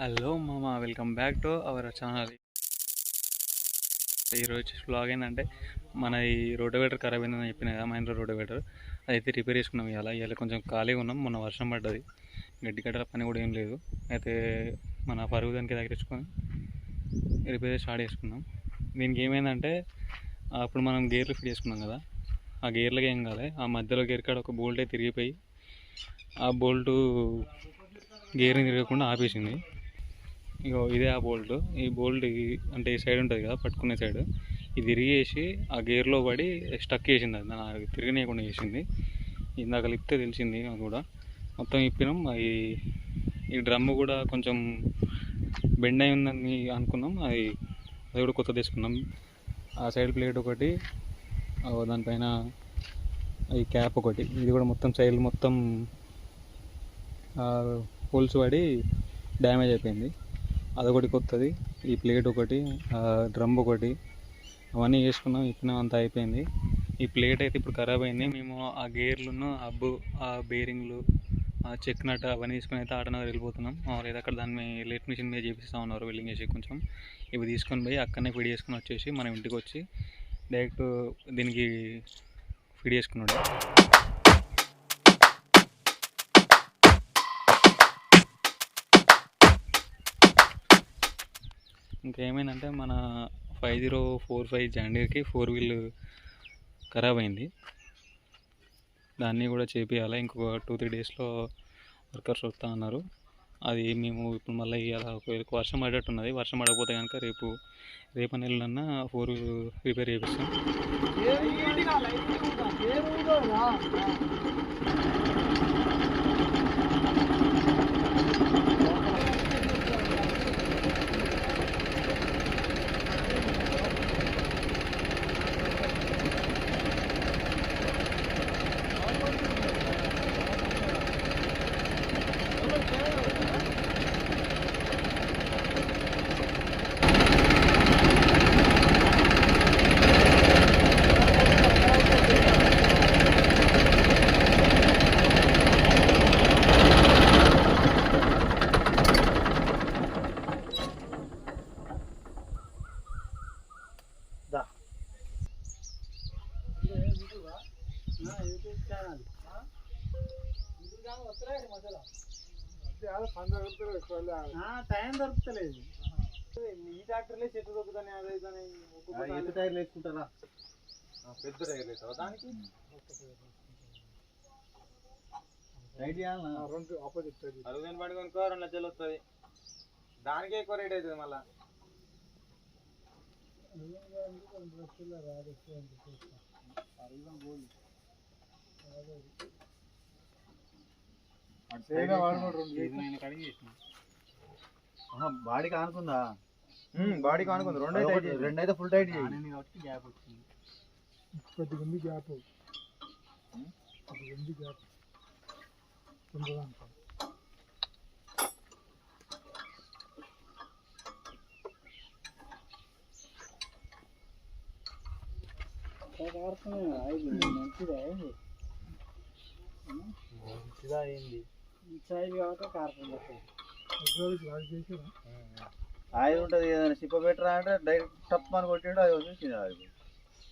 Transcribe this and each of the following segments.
Hello మామ welcome back to our channel. ఈరోజు blog ఏంటంటే మన ఈ రోడ్డువేటర్ ఖరాబ్ అయిందని చెప్పిన కదా మహేంద్ర రోడ్డువేటర్ అయితే రిపేర్ చేసుకున్నాం ఇవాళ. ఇవాళ కొంచెం ఖాళీగా ఉన్నాం మొన్న వర్షం పడ్డది. గడ్డి కట్టల పని కూడా ఏం లేదు. అయితే మన పరుగు దానికి తగిలించుకొని రిపేర్ స్టార్ట్ చేసుకున్నాం. దీనికి ఏమైందంటే అప్పుడు మనం గేర్లు ఫిట్ చేసుకున్నాం కదా. ఆ గేర్లకి ఏం కాలే ఆ మధ్యలో గేర్ కాడ ఒక బోల్టే తిరిగిపోయి ఆ బోల్టు గేర్ని తిరగకుండా ఆపేసింది. ఇగో ఇదే ఆ బోల్ట్. ఈ బోల్ట్ అంటే ఈ సైడ్ ఉంటుంది కదా పట్టుకునే సైడ్. ఇది తిరిగేసి ఆ గేర్లో పడి స్టక్ చేసింది అది. నాకు తిరగనీయకుండా చేసింది. ఇందాక లిప్తే తెలిసింది అది కూడా. మొత్తం ఇప్పినాం. అది ఈ డ్రమ్ము కూడా కొంచెం బెండ్ అయి ఉందని అనుకున్నాం. అది అది కూడా కొత్త తీసుకున్నాం. ఆ సైడ్ ప్లేట్ ఒకటి దానిపైన ఈ క్యాప్ ఒకటి. ఇది కూడా మొత్తం సైడ్ మొత్తం హోల్స్ పడి డ్యామేజ్ అయిపోయింది. అదొకటి కొత్తది. ఈ ప్లేట్ ఒకటి డ్రమ్ ఒకటి అవన్నీ వేసుకున్నాం ఇప్పినాం అంతా అయిపోయింది. ఈ ప్లేట్ అయితే ఇప్పుడు ఖరాబ్ అయింది. మేము ఆ గేర్లను హబ్బు ఆ బేరింగ్లు ఆ చెక్ నట్ అవన్నీ తీసుకుని అయితే ఆటనగర్ వెళ్ళిపోతున్నాం. లేదా అక్కడ దాన్ని లేట్ మిషన్ మీద చేపిస్తా ఉన్నారు వెల్డింగ్ చేసి కొంచెం. ఇవి తీసుకొని పోయి అక్కడనే ఫిడ్ చేసుకుని వచ్చేసి మనం ఇంటికి వచ్చి డైరెక్ట్ దీనికి ఫిడ్ చేసుకున్నాడు. ఇంకేమైందంటే మన ఫైవ్ జీరో ఫోర్ ఫైవ్ జాండీర్కి ఫోర్ వీల్ ఖరాబ్ అయింది. దాన్ని కూడా చేపియాలి ఇంకొక టూ త్రీ డేస్లో వర్కర్స్ వస్తా అన్నారు. అది మేము ఇప్పుడు మళ్ళీ ఇవాళ ఒకవేళ వర్షం పడేట్టున్నది వర్షం పడకపోతే కనుక రేపు రేపు నెలలన్నా ఫోర్ వీల్ రిపేర్ చేపిస్తాం. టైం దొరుకుతలేదు. ఈ ట్రాక్టర్లే చెట్టు దొక్కుతానే అదే ఎత్తు టైర్లు వేసుకుంటారా? పెద్ద టైర్లు వేస్తావా దానికి? రైట్ రెండు ఆపోజిట్ అరుదైన బండి కొనుక్కో రెండు లక్షలు వస్తుంది. దానికే ఎక్కువ రేట్ అవుతుంది మళ్ళా. బాడీకి ఆనుకుందా బాడీకి ఆనుకుంది రెండు అయితే రెండు అయితే ఫుల్ టైట్ చేయి. గ్యాప్ వచ్చింది. కొద్దిగా ఉంది గ్యాప్ కొద్దిగా ఉంది గ్యాప్ మంచిదా మంచిదా అయింది. సైజ్ కాబట్టి కార్పొరేట్ ఆయిల్ ఉంటుంది ఏదైనా సిప్ప పెట్టరా అంటే డైరెక్ట్ టప్ అని కొట్టాడు అది వచ్చి కింద ఆగిపోయింది.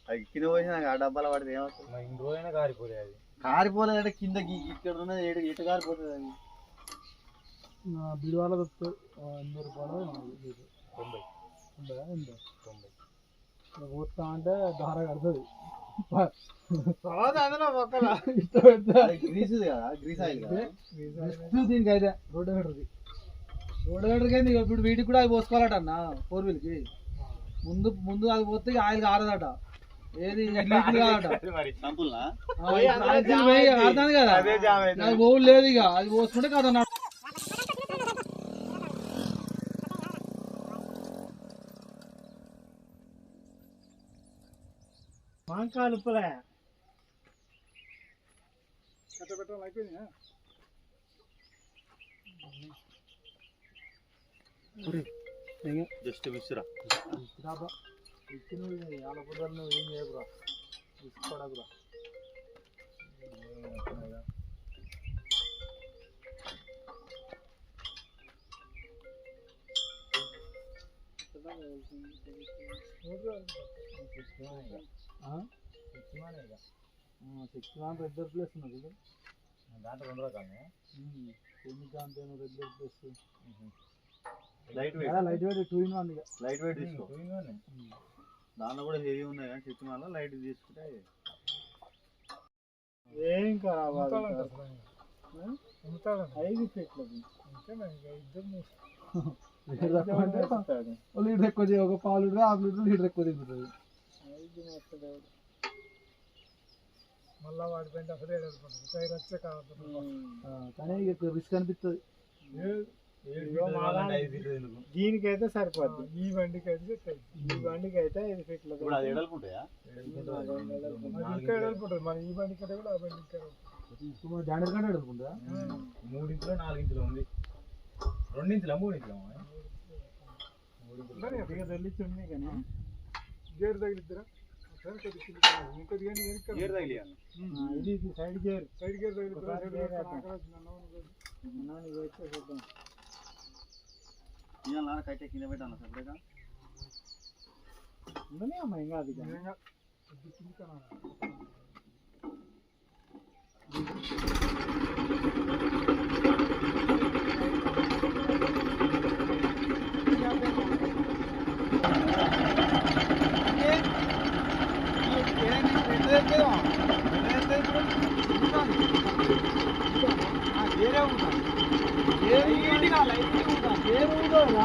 అది కింద పోసి నాకు ఆ డబ్బాలో పడితే ఏమవుతుంది? ఇన్ని రోజైనా కారిపోలే అది. కారిపోలేదు అంటే కింద గి- ఇక్కడ ఉన్నది? ఎటు ఎటు కారిపోతుంది అది? బిడివాల దొరుకుతాయి ఎనభై రూపాయలు తొంభై. తొంభై పోతా అంటే దార కడుతుంది. అది గ్రీస్ కదా? Grace oil. కదా బెస్ట్ దీనికి ఏంది ఇప్పుడు వీటికి కూడా అది పోసుకోవాలట అన్న ఫోర్ వీల్కి ముందు ముందు అది పోతే ఆయిల్ కారదట ఏది లీకులు కాదట. కదా. అది పోవు లేదు ఇక. అది పోసుకుంటే కదా మాంకాలు ఉప్పలే కట్ట పెట్టడం అయిపోయింది? జస్ట్ విసురా. ఇచ్చిన వాళ్ళ పొద్దున్న ఏం చేయకురా? తీసుకోడకురా శక్తివాన్ రెగ్యులర్ ప్లేస్ ఉన్నది. దాంట్లో రెండు రకాలు. ఉమ్. ఎన్ని దాంట్లో regular place light light weight two in one light weight తీసుకో. దాంట్లో కూడా హెవీ ఉన్నాయి కానీ వల్ల లైట్ తీసుకుంటే ఏం కావాలి ఐదు లీటర్ ఎక్కువ ఒక పావు లీటర్ హాఫ్ లీటర్ లీటర్ ఎక్కువ తింటుంది మళ్ళా వాడి పెంట అసలే కావాలి కానీ రిస్క్ అనిపిస్తుంది దీనికైతే సరిపోద్ది. ఈ బండికి అయితే. ఈ బండికి అయితే ఐదు ఫీట్లు ఇంకా ఎడలుకుంటుంది మన ఈ బండికి అయితే కూడా ఆ కంటే అడుగుతుందా మూడించులో నాలుగించులో ఉంది. కానీ. గేర్ తగిలిద్దరా? ఇది సైడ్ గేర్. సైడ్ గేర్ తగిలిద్దరా? ఒకసారి సైడ్ గేర్ గేర్ వేద్దాం. ఆకలి అవుతుంది, అన్నం ఉండదు. చూద్దాం ఇవాళ కట్టే కింద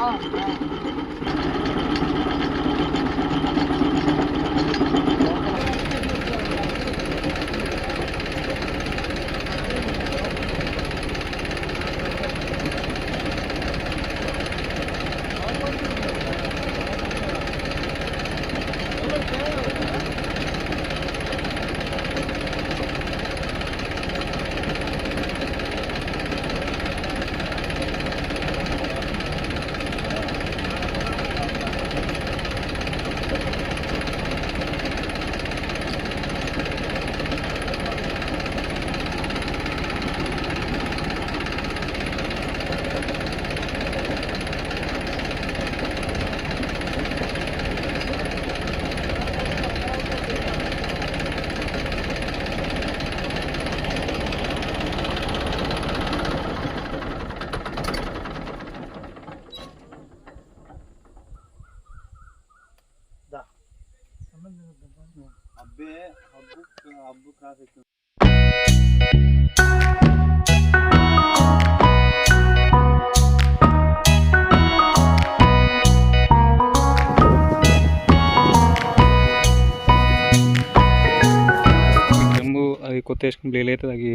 కొత్త వేసుకుని అయితే అది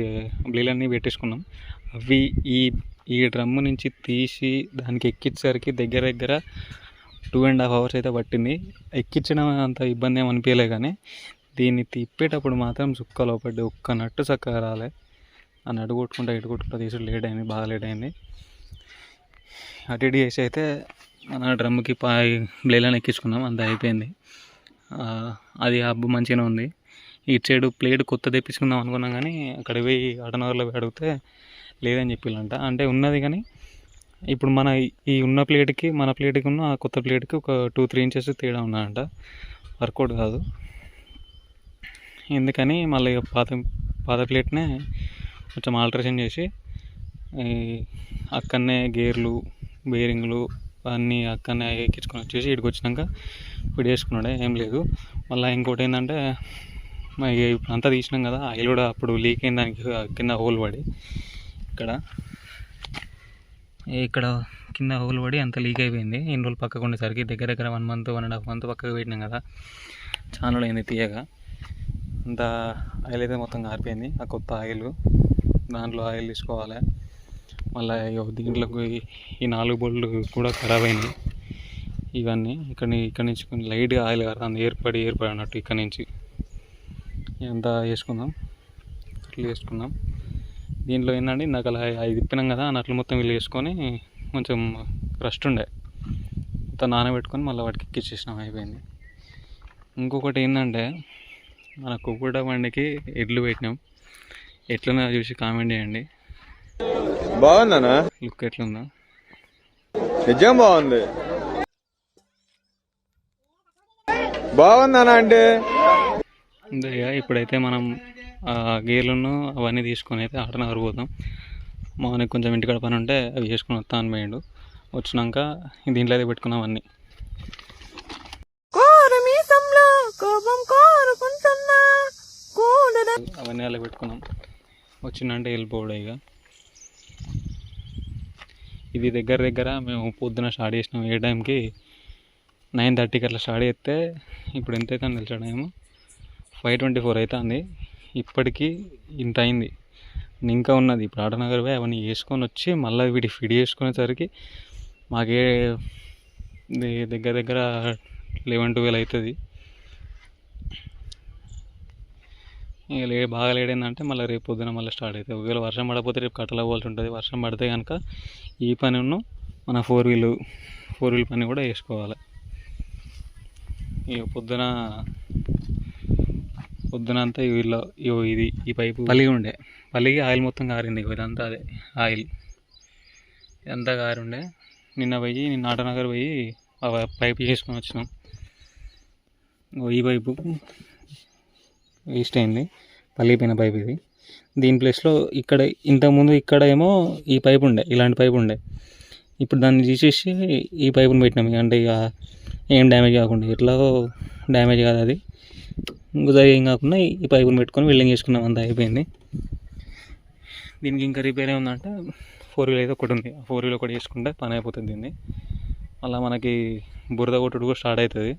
బ్లేలు అన్నీ పెట్టేసుకున్నాం. అవి ఈ ఈ డ్రమ్ము నుంచి తీసి దానికి ఎక్కించేసరికి దగ్గర దగ్గర టూ అండ్ హాఫ్ అవర్స్ అయితే పట్టింది. ఎక్కించడం అంత ఇబ్బంది ఏమి అనిపించలే కానీ దీన్ని తిప్పేటప్పుడు మాత్రం చుక్క లోపడి ఒక్క నట్టు చక్కగా రాలే. ఆ నడు కొట్టుకుంటా ఇటు కొట్టుకుంటా తీసుడు లేట్ అయింది బాగా లేట్ అయింది. అటు ఇటు చేసి అయితే మన డ్రమ్కి పా బ్లేలను ఎక్కించుకున్నాం అంత అయిపోయింది. అది హబ్బు మంచిగానే ఉంది. ఇటు సైడ్ ప్లేట్ కొత్త తెప్పించుకుందాం అనుకున్నాం కానీ అక్కడ పోయి ఆటనగర్లో అడిగితే లేదని చెప్పిళ్ళంట అంటే ఉన్నది కానీ ఇప్పుడు మన ఈ ఉన్న ప్లేట్కి మన ప్లేట్కి ఉన్న ఆ కొత్త ప్లేట్కి ఒక టూ త్రీ ఇంచెస్ తేడా ఉన్నదంట వర్కౌట్ కాదు. ఎందుకని మళ్ళీ ఇక పాత పాత ప్లేట్నే కొంచెం ఆల్టరేషన్ చేసి అక్కడనే గేర్లు బేరింగ్లు అన్నీ అక్కడనే ఎక్కించుకొని వచ్చేసి ఇక్కడికి వచ్చినాక ఇప్పుడు వేసుకున్నాడే ఏం లేదు. మళ్ళీ ఇంకోటి ఏంటంటే ఇప్పుడు అంతా తీసినాం కదా ఆయిల్ కూడా అప్పుడు లీక్ అయిన దానికి కింద హోల్ పడి ఇక్కడ. ఇక్కడ కింద హోల్ పడి అంత లీక్ అయిపోయింది. ఎన్ని రోజులు పక్కకు ఉండేసరికి దగ్గర దగ్గర one month one and half month పక్కకు పెట్టినాం కదా. చాలా అయింది తీయగా. అంత ఆయిల్ అయితే మొత్తం కారిపోయింది ఆ కొత్త ఆయిల్ దాంట్లో ఆయిల్ తీసుకోవాలి. మళ్ళీ దీంట్లోకి ఈ నాలుగు బోల్ట్లు కూడా ఖరాబ్ అయినాయి. ఇవన్నీ ఇక్కడ ఇక్కడ నుంచి కొన్ని లైట్గా ఆయిల్ కారుతుంది ఏర్పడి ఏర్పడి అన్నట్టు ఇక్కడ నుంచి. ఎంత వేసుకుందాం? అట్లా వేసుకుందాం. దీంట్లో ఏంటంటే ఇందాక అలా ఐదు తిప్పినాం కదా ఆ నట్లు మొత్తం వీళ్ళు వేసుకొని కొంచెం రస్ట్ ఉండే. మొత్తం నానబెట్టుకొని మళ్ళీ వాటికి ఎక్కిచ్చేసినాం అయిపోయింది. ఇంకొకటి ఏంటంటే మన కుక్కుడ బండికి ఎడ్లు పెట్టినాం. ఎట్లున్నా చూసి కామెంట్ చేయండి. బాగుందనా లుక్ ఎట్లుందో. నిజం బాగుంది. అంతే ఇక ఇప్పుడైతే మనం గేర్లను అవన్నీ తీసుకొని అయితే ఆటనగర్ పోతాం. మామూలుగా కొంచెం ఇంటికాడ పని ఉంటే అవి చేసుకొని వస్తా అని పోయిండు. వచ్చినాక దీంట్లో అయితే పెట్టుకున్నాం అన్నీ. అవన్నీ అలా పెట్టుకున్నాం. వచ్చిందంటే వెళ్ళిపోవడం ఇక. ఇది దగ్గర దగ్గర మేము పొద్దున స్టార్ట్ చేసినాం. ఏ టైంకి నైన్ థర్టీకి అట్లా స్టార్ట్ చేస్తే ఇప్పుడు ఎంత అవుతుంది తెలుసా టైం ఫైవ్ ట్వంటీ ఫోర్ అవుతుంది ఇప్పటికీ ఇంత అయింది. ఇంకా ఉన్నది. ఇప్పుడు ఆటనగర్ పోయి అవన్నీ వేసుకొని వచ్చి మళ్ళీ వీటి ఫిడ్ చేసుకునేసరికి మాకే దగ్గర దగ్గర లెవెన్ ట్వెల్వ్ అవుతుంది ఇక బాగా లేట్ ఏంటంటే మళ్ళీ రేపు పొద్దున మళ్ళీ స్టార్ట్ అవుతుంది ఒకవేళ వర్షం పడకపోతే రేపు కట్టలు అవ్వాల్సి ఉంటుంది. వర్షం పడితే కనుక ఈ పని మన ఫోర్ వీల్ ఫోర్ వీల్ పని కూడా వేసుకోవాలి. ఇక పొద్దున పొద్దున అంతా వీళ్ళు ఇగో ఇది ఈ పైపు పలిగి ఉండే. పలిగి ఆయిల్ మొత్తం కారింది ఇదంతా అదే ఆయిల్. ఇదంతా కారి ఉండే నిన్న పోయి నిన్న ఆటనగర్ పోయి ఆ పైపు చేసుకొని వచ్చినాం. ఈ పైపు వేస్ట్ అయింది. పలిగిపోయిన పైప్ ఇది. దీని ప్లేస్లో ఇక్కడ ఇంతకుముందు ఇక్కడ ఏమో ఈ పైప్ ఉండే ఇలాంటి పైప్ ఉండే. ఇప్పుడు దాన్ని తీసేసి ఈ పైపుని పెట్టినాం. ఇక అంటే ఇక ఏం డ్యామేజ్ కాకుండా ఎట్లాగో డ్యామేజ్ కాదు అది. ఇంకొక ఏం కాకుండా ఈ పైపును పెట్టుకొని వెల్డింగ్ చేసుకున్నాం అంత అయిపోయింది. దీనికి ఇంకా రిపేర్ ఏముందంటే ఫోర్ వీల్ అయితే ఒకటి ఉంది. ఫోర్ వీల్ ఒకటి చేసుకుంటే పని అయిపోతుంది దీన్ని. అలా మనకి బురద కొట్టుడు కూడా స్టార్ట్ అవుతుంది.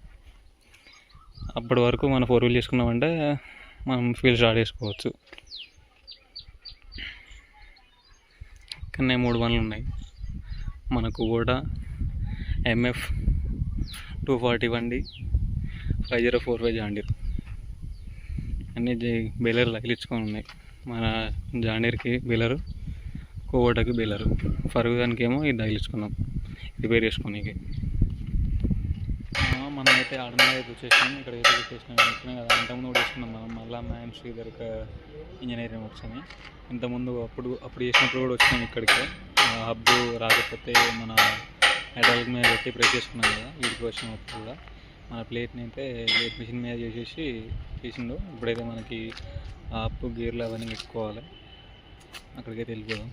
అప్పటి వరకు మనం ఫోర్ వీల్ చేసుకున్నామంటే మనం ఫీల్ స్టార్ట్ చేసుకోవచ్చు. కానీ మూడు బండ్లు ఉన్నాయి. మనకు కూడా ఎంఎఫ్ టూ ఫార్టీ బండి five zero four five John Deere అన్నీ బేలర్ తగిలించుకొని ఉన్నాయి. మన జాండీర్కి బేలరు కోవటకి బేలరు. ఫర్గుదానికి ఏమో ఇది తగిలించుకున్నాం రిపేర్ చేసుకోనీకి మనం మనమైతే ఆడమే వచ్చేసినాం ఇక్కడ అయితే పెట్టేసినాం చెప్పినాం కదా. ఇంతకుముందు కూడా వేసుకున్నాం మనం. మళ్ళా మ్యామ్ శ్రీధర్ ఇంజనీరింగ్ వర్క్స్ అని. ఇంతకుముందు అప్పుడు అప్పుడు చేసినప్పుడు కూడా వచ్చినాం ఇక్కడికి. హబ్బు రాకపోతే మన హైదరాబాద్ మీద పెట్టి ప్రెస్ చేసుకున్నాం కదా. వీడికి వచ్చినప్పుడు కూడా. మన ప్లేట్ని అయితే ప్లేట్ మిషన్ మీద చేసేసి చేసిండు. ఇప్పుడైతే మనకి ఆ అప్పు గేర్లు అవన్నీ పెట్టుకోవాలి. అక్కడికైతే వెళ్ళిపోదాం.